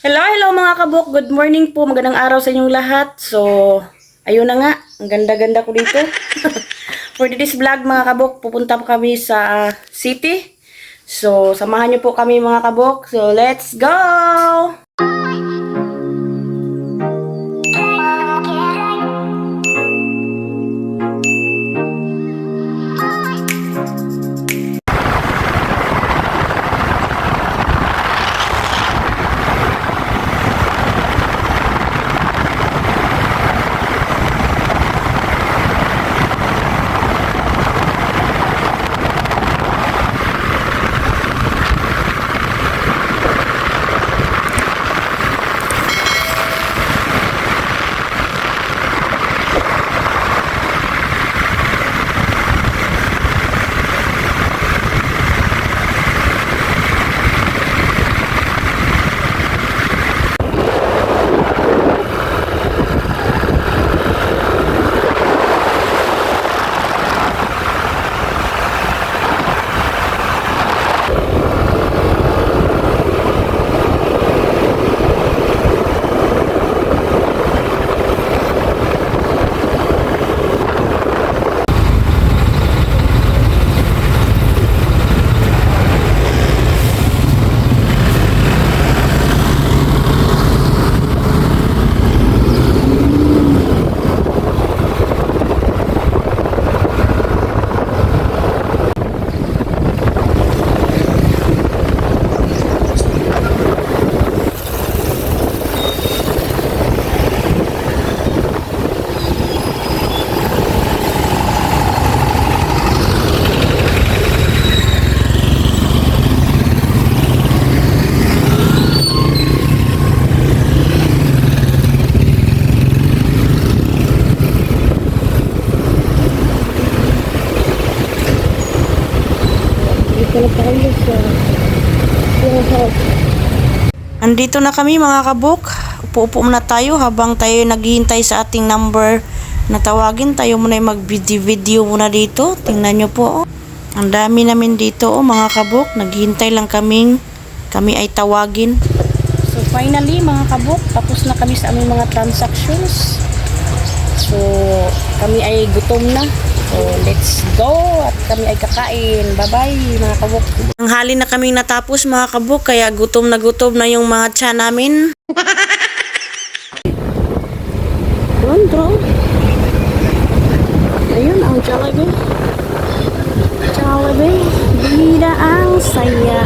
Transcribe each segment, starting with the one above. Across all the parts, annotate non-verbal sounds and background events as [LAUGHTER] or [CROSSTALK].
Hello, hello mga kabuk. Good morning po. Magandang araw sa inyong lahat. So, ayun na nga. Ang ganda-ganda ko dito. [LAUGHS] For this vlog mga kabuk, pupunta po kami sa city. So, samahan niyo po kami mga kabuk. So, let's go! Andito na kami mga kabuk. Upo-upo muna tayo habang tayo naghihintay sa ating number na tawagin. Tayo muna yung mag-video muna dito. Tingnan nyo po. oh. Ang dami namin dito oh, mga kabuk. Naghihintay lang kaming kami ay tawagin. So finally mga kabuk, tapos na kami sa aming mga transactions. So kami ay gutom na. So let's go at kami ay kakain. Bye-bye mga kabuk. Ang hali na kaming natapos mga kabuk kaya gutom na gutom na yung mga tiyan namin. [LAUGHS] Rondo. Ayun ang Jollibee. Jollibee. Bida ang saya.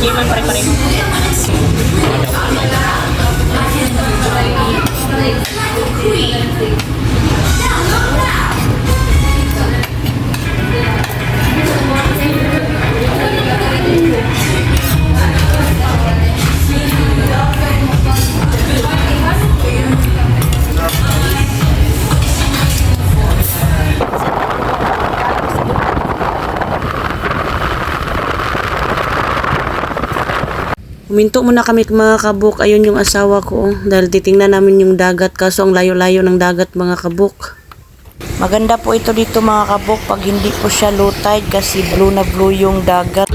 Hindi man Huminto muna kami mga kabuk. Ayun yung asawa ko. Dahil titingnan namin yung dagat. Kaso ang layo-layo ng dagat mga kabuk. Maganda po ito dito mga kabuk. Pag hindi po siya low tide kasi blue na blue yung dagat.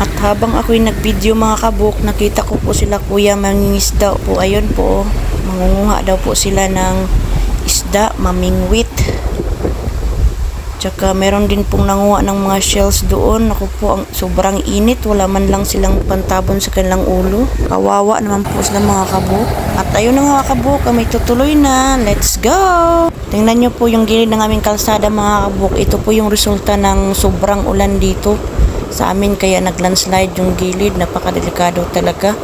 At habang ako'y nag-video mga kabuk, nakita ko po sila kuya mangingisda po. Ayun po, mangunguha daw po sila ng isda, mamingwit. Tsaka meron din pong nanguha ng mga shells doon. Ako po, ang sobrang init. Wala man lang silang pantabon sa kanilang ulo. Kawawa naman po sila mga kabuk. At ayun na mga kabuk, kami tutuloy na. Let's go! Tingnan nyo po yung gilid ng aming kalsada mga kabuk. Ito po yung resulta ng sobrang ulan dito sa amin. Kaya naglandslide yung gilid. Napakadelikado talaga.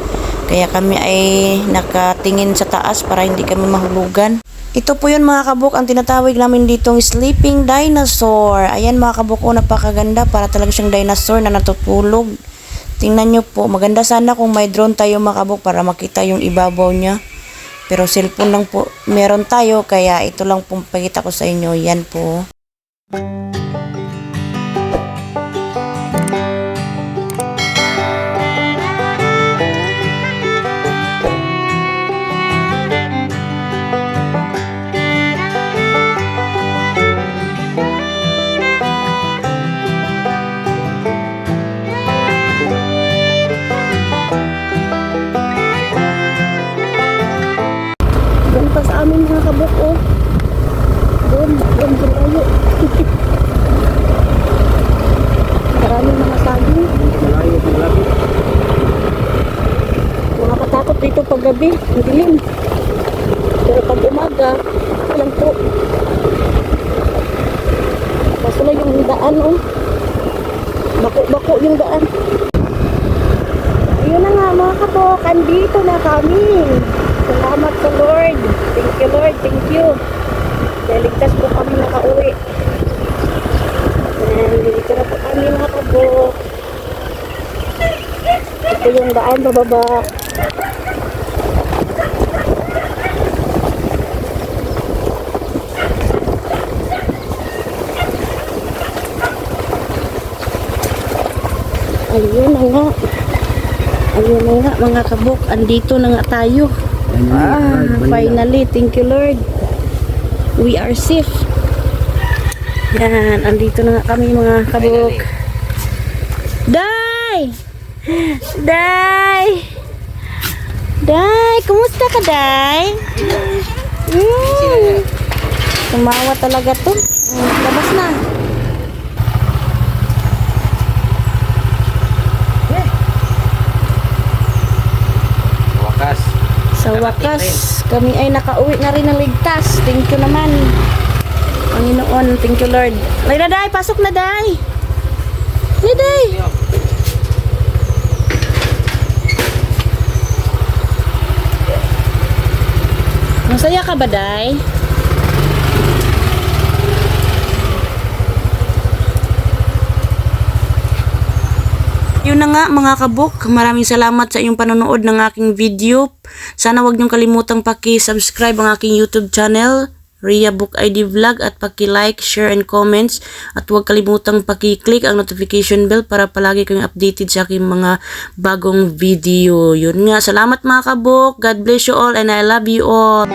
Kaya kami ay nakatingin sa taas para hindi kami mahulugan. Ito po yun mga kabuk, ang tinatawag namin ditong sleeping dinosaur. Ayan mga kabuk, oh, napakaganda para talaga siyang dinosaur na natutulog. Tingnan nyo po, maganda sana kung may drone tayo mga kabuk para makita yung ibabaw niya. Pero cellphone lang po meron tayo, kaya ito lang pong pakita ko sa inyo. Yan po. Doon pag gabi, ang dilim. Pero pag umaga, walang po. Kaso lang yung daan, oh. Bako-bako yung daan. Ayun na nga mga kabok, andito na kami. Salamat sa Lord. Thank you Lord, thank you. Dahil ligtas po kami nakauwi. And dito na po kami mga kabok. Ito yung daan bababa. Ayun na nga. Ayun na nga mga kabok. Andito na nga tayo. Ah, finally. Thank you Lord. We are safe. Yan. Andito na nga kami mga kabok. Day! Day! Day! Kumusta ka, Day? Mm. Tumawa talaga to. Mm, Labas na. Sa wakas, kami ay nakauwi na rin ng ligtas. Thank you naman. Panginoon, thank you Lord. Ay, Daday, pasok na, Day. Daday. Masaya ka ba, Day? Yun na nga mga kabuk, maraming salamat sa inyong panonood ng aking video. Sana wag niyong kalimutang paki-subscribe ang aking YouTube channel, Ria Book ID Vlog at paki-like, share and comments at huwag kalimutang paki-click ang notification bell para palagi kayong updated sa aking mga bagong video. Yun nga, salamat mga kabuk. God bless you all and I love you all.